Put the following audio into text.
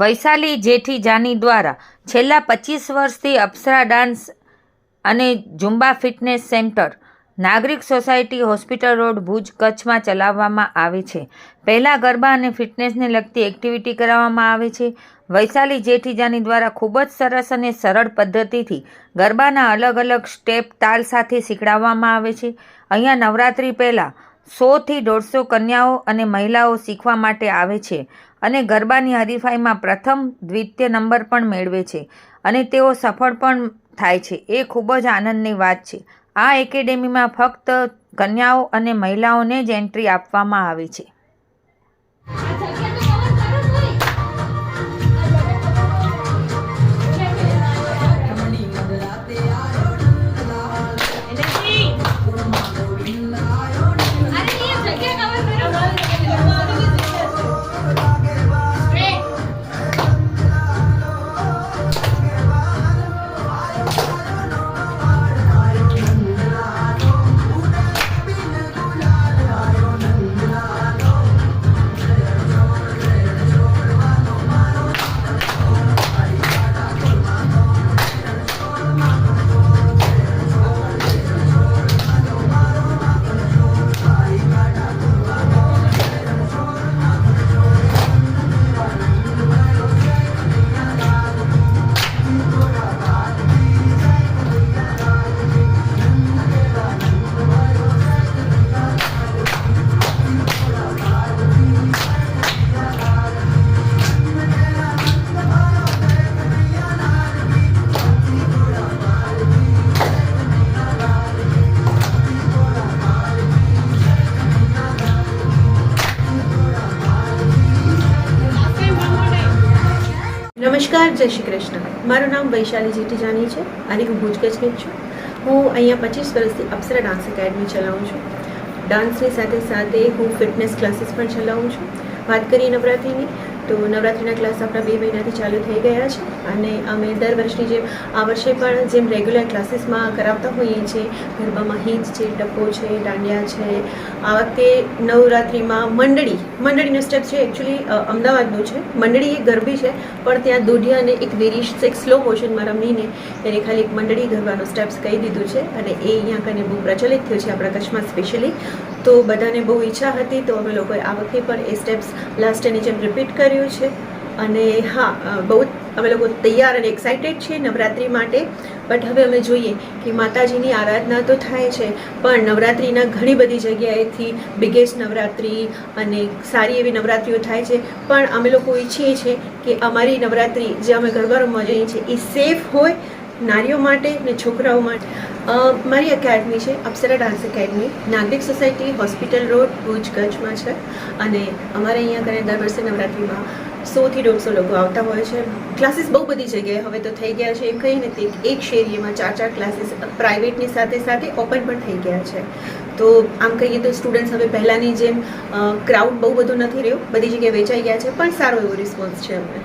વૈશાલી જેઠી જાની દ્વારા છેલ્લા પચીસ વર્ષથી અપ્સરા ડાન્સ અને Zumba fitness centre, Nagrik society hospital road Bhuj કચ્છમાં ચલાવવામાં આવે છે. પહેલાં ગરબા અને ફિટનેસને લગતી એક્ટિવિટી કરાવવામાં આવે છે. વૈશાલી જેઠીજાની દ્વારા ખૂબ જ સરસ અને સરળ પદ્ધતિથી ગરબાના અલગ અલગ સ્ટેપ તાલ સાથે શીખડાવવામાં આવે છે. અહીંયા નવરાત્રિ પહેલાં સોથી દોઢસો કન્યાઓ અને મહિલાઓ શીખવા માટે આવે છે અને ગરબાની હરીફાઈમાં પ્રથમ દ્વિતીય નંબર પણ મેળવે છે અને તેઓ સફળ પણ થાય છે. એ ખૂબ જ આનંદની વાત છે. આ એકેડેમીમાં ફક્ત કન્યાઓ અને મહિલાઓને જ એન્ટ્રી આપવામાં આવે છે. નમસ્કાર, જય શ્રી કૃષ્ણ. મારું નામ વૈશાલી જેઠીજાની છે. અને હું ભુજ કચ્છની છું. હું અહીંયા પચીસ વર્ષથી અપ્સરા ડાન્સ એકેડમી ચલાવું છું. ડાન્સની સાથે સાથે હું ફિટનેસ ક્લાસીસ પણ ચલાવું છું. વાત કરીએ નવરાત્રિની તો નવરાત્રિના ક્લાસ આપણા બે મહિનાથી ચાલુ થઈ ગયા છે અને અમે દર વર્ષની જેમ આ વર્ષે પણ જેમ રેગ્યુલર ક્લાસીસમાં કરાવતા હોઈએ છીએ, ગરબામાં હિંચ છે ટપ્પો છે, દાંડિયા છે, આ વખતે નવરાત્રિમાં મંડળી, મંડળીનો સ્ટેપ છે એકચ્યુઅલી અમદાવાદનું છે. મંડળી એ ગરબી છે, પણ ત્યાં દોઢિયા અને એક વેરીશ, એક સ્લો મોશનમાં રમીને એને ખાલી એક મંડળી ગરબાનો સ્ટેપ્સ કહી દીધું છે અને એ અહીંયા કને બહુ પ્રચલિત થયું છે આપણા કચ્છમાં સ્પેશિયલી તો બધાને બહુ ઈચ્છા હતી, તો અમે લોકોએ આ વખતે પણ એ સ્ટેપ્સ લાસ્ટ એની જેમ રિપીટ કર્યું છે. અને હા બહુ અમે લોકો તૈયાર અને એક્સાઇટેડ છીએ નવરાત્રિ માટે. બટ હવે અમે જોઈએ કે માતાજીની આરાધના તો થાય છે, પણ નવરાત્રિના ઘણી બધી જગ્યાએથી બિગેસ્ટ નવરાત્રિ અને સારી એવી નવરાત્રિઓ થાય છે. પણ અમે લોકો ઈચ્છીએ છીએ કે અમારી નવરાત્રિ જે અમે ગરબા રમવા જઈએ છીએ એ સેફ હોય નારીઓ માટે ને છોકરાઓ માટે. મારી એકેડમી છે, Apsara dance academy Nagrik society hospital road Bhuj છે. અને અમારે અહીંયા ઘરે દર વર્ષે નવરાત્રિમાં સોથી દોઢસો લોકો આવતા હોય છે. ક્લાસીસ બહુ બધી જગ્યાએ હવે તો થઈ ગયા છે, એમ કહીને તે એક શેરીમાં ચાર ચાર ક્લાસીસ પ્રાઇવેટની સાથે સાથે ઓપન પણ થઈ ગયા છે. તો આમ કહીએ તો સ્ટુડન્ટ્સ હવે પહેલાંની જેમ ક્રાઉડ બહુ બધું નથી રહ્યું. બધી જગ્યાએ વેચાઈ ગયા છે, પણ સારો એવો રિસ્પોન્સ છે અમને.